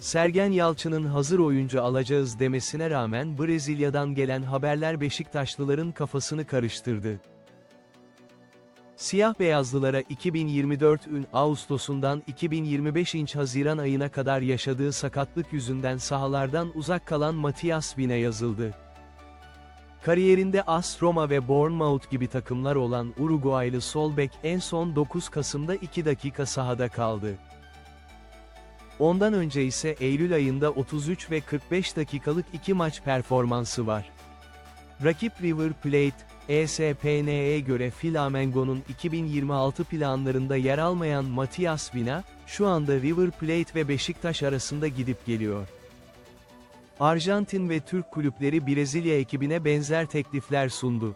Sergen Yalçın'ın hazır oyuncu alacağız demesine rağmen Brezilya'dan gelen haberler Beşiktaşlıların kafasını karıştırdı. Siyah beyazlılara 2024 ün Ağustos'undan 2025 inç Haziran ayına kadar yaşadığı sakatlık yüzünden sahalardan uzak kalan Matias Vina yazıldı. Kariyerinde AS Roma ve Bournemouth gibi takımlar olan Uruguaylı sol bek en son 9 Kasım'da 2 dakika sahada kaldı. Ondan önce ise Eylül ayında 33 ve 45 dakikalık iki maç performansı var. Rakip River Plate, ESPN'ye göre Flamengo'nun 2026 planlarında yer almayan Matias Vina, şu anda River Plate ve Beşiktaş arasında gidip geliyor. Arjantin ve Türk kulüpleri Brezilya ekibine benzer teklifler sundu.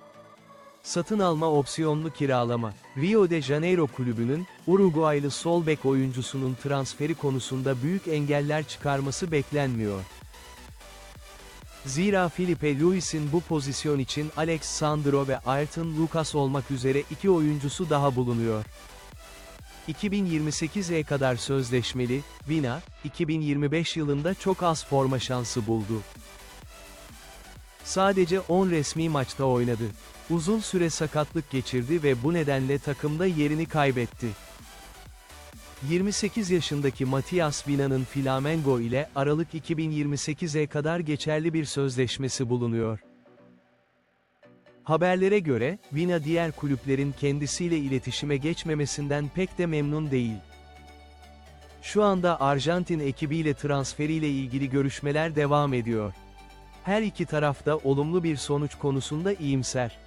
Satın alma opsiyonlu kiralama. Rio de Janeiro kulübünün, Uruguaylı sol bek oyuncusunun transferi konusunda büyük engeller çıkarması beklenmiyor. Zira Felipe Luis'in bu pozisyon için Alex Sandro ve Ayrton Lucas olmak üzere iki oyuncusu daha bulunuyor. 2028'e kadar sözleşmeli, Vina, 2025 yılında çok az forma şansı buldu. Sadece 10 resmi maçta oynadı. Uzun süre sakatlık geçirdi ve bu nedenle takımda yerini kaybetti. 28 yaşındaki Matias Vina'nın Flamengo ile Aralık 2028'e kadar geçerli bir sözleşmesi bulunuyor. Haberlere göre, Vina diğer kulüplerin kendisiyle iletişime geçmemesinden pek de memnun değil. Şu anda Arjantin ekibiyle transferiyle ilgili görüşmeler devam ediyor. Her iki taraf da olumlu bir sonuç konusunda iyimser.